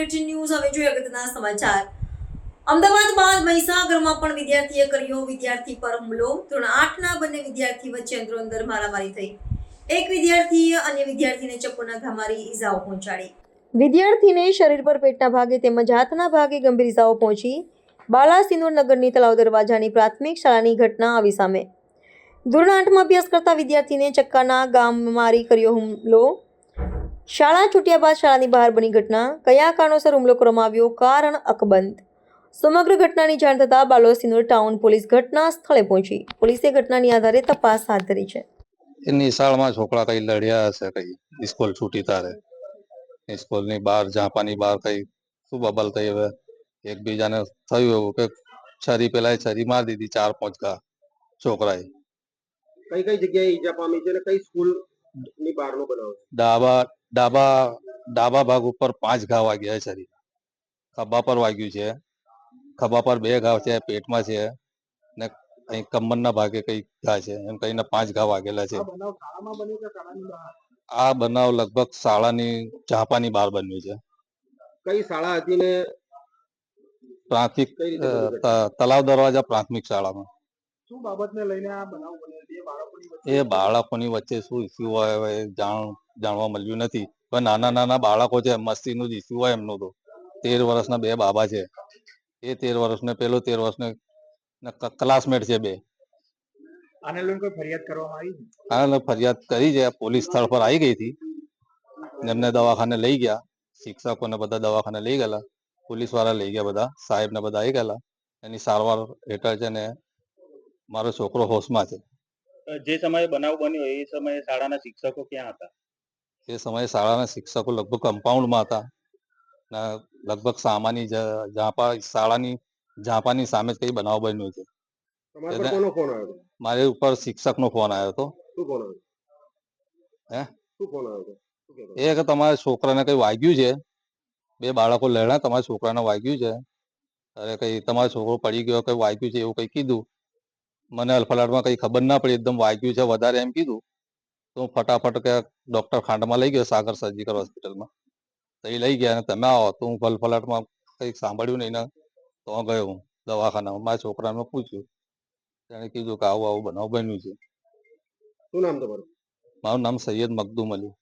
અગત્યના સમાચાર. અમદાવાદ બાદ મહીસાગરમાં પણ વિદ્યાર્થીએ કર્યો વિદ્યાર્થી પર હુમલો. ધોરણ આઠના બંને વિદ્યાર્થી વચ્ચે અંદરો અંદર મારામારી થઈ. એક વિદ્યાર્થીએ અન્ય વિદ્યાર્થીને ચપ્પુના ઘા મારી પહોંચાડી. વિદ્યાર્થીને શરીર પર પેટના ભાગે તેમજ હાથના ભાગે ગંભીર ઈજાઓ પહોંચી. બાલાસિનોર નગરની તલાવ દરવાજાની પ્રાથમિક શાળાની ઘટના આવી સામે. ધોરણ આઠમાં અભ્યાસ કરતા વિદ્યાર્થીને ચક્કાના ગામ મારી કર્યો હુમલો. શાળા છૂટ્યા બાદ શાળાની બહાર બની ઘટના. કયા કારણોસર હુમલો કરવામાં આવ્યો? કારણ અકબંધ. સમગ્ર ઘટનાની જાણ થતાં બાલોસિનોર ટાઉન પોલીસ ઘટના સ્થળે પહોંચી. પોલીસે ઘટનાની આધારે તપાસ હાથ ધરી છે. એની શાળામાં છોકરા કઈ લડ્યા હશે કઈ? સ્કૂલ છૂટી તારે. સ્કૂલની બહાર ઝાંપાની બહાર કઈ? શું બબલ થઈ હવે? એકબીજાને થયું એવું કે છરી પેલા છરી મારી દીધી ચાર પાંચ ગા છોકરાએ. કઈ કઈ જગ્યાએ ઈજા પામી છે અને કઈ સ્કૂલની બહારનો બનાવ ડાબા ડાબા ડાબા ભાગ ઉપર પાંચ ઘા વાગ્યા છે શરીર. ખભા પર વાગ્યું છે. ખભા પર બે ઘા છે પેટમાં છે ને અહીં કમરના ભાગે કઈ ઘા છે એમ કહીને પાંચ ઘા વાગેલા છે. આ બનાવ લગભગ શાળાની ચાપાની બહાર બન્યું છે. કઈ શાળા હતી ને? પ્રાથમિક તલાવ દરવાજા પ્રાથમિક શાળામાં. શું બાબતને લઈને આ બનાવ બન્યો? એ બાળકોની વચ્ચે શું ઇસ્યુ હોય એ જાણ જાણવા મળ્યું નથી. પણ નાના નાના બાળકો છે મસ્તીનું જ ઇસ્યુ હોય એમનું તો. તેર વર્ષના બે બાબા છે. એ તેર વર્ષને પેલો તેર વર્ષને ક્લાસમેટ છે બે. આને લઈને કોઈ ફરિયાદ કરવામાં આવી? આને ફરિયાદ કરી છે. પોલીસ સ્થળ પર આવી ગઈ હતી. એમને દવાખાને લઈ ગયા. શિક્ષકોને બધા દવાખાને લઈ ગયેલા. પોલીસવાળા લઈ ગયા બધા. સાહેબ ને બધા આવી ગયેલા. એની સારવાર હેઠળ છે ને મારો છોકરો હોશમાં છે. જે સમયે બનાવ બન્યો એ સમયે શાળાના શિક્ષકો ક્યાં હતા? એ સમયે શાળાના શિક્ષકો લગભગ કમ્પાઉન્ડમાં હતા. લગભગ સામાની જાપા શાળાની જાપાની સામે જ કઈ બનાવ બન્યો છે. તમારા પર એટલે- કોનો ફોન આવ્યો હતો? મારી ઉપર શિક્ષકનો ફોન આવ્યો હતો. ફોન આવ્યો? હે? શું હતો? હતો? એ કે તમારા છોકરાને કઈ વાગ્યું છે? બે બાળકો લડ્યા તમારા છોકરાને વાગ્યું છે. અરે કઈ તમારો છોકરો પડી ગયો કઈ વાગ્યું છે એવું કઈ કીધું? મને અલફલાટમાં કઈ ખબર ના પડી એકદમ વાગ્યું છે વધારે એમ કીધું. તો હું ફટાફટ કે ડોક્ટર ખાંડમાં લઈ ગયો સાગર સર્જિકલ હોસ્પિટલમાં તો એ લઈ ગયા અને તમે આવો. તો હું ફલફલાટમાં કંઈક સાંભળ્યું નહીં ને તો ગયો હું દવાખાનામાં. મારા છોકરાને પૂછ્યું. તેણે કીધું કે આવું આવું બનાવ બન્યું છે. શું નામ તમારું? મારું નામ સૈયદ મખદુમ અલી.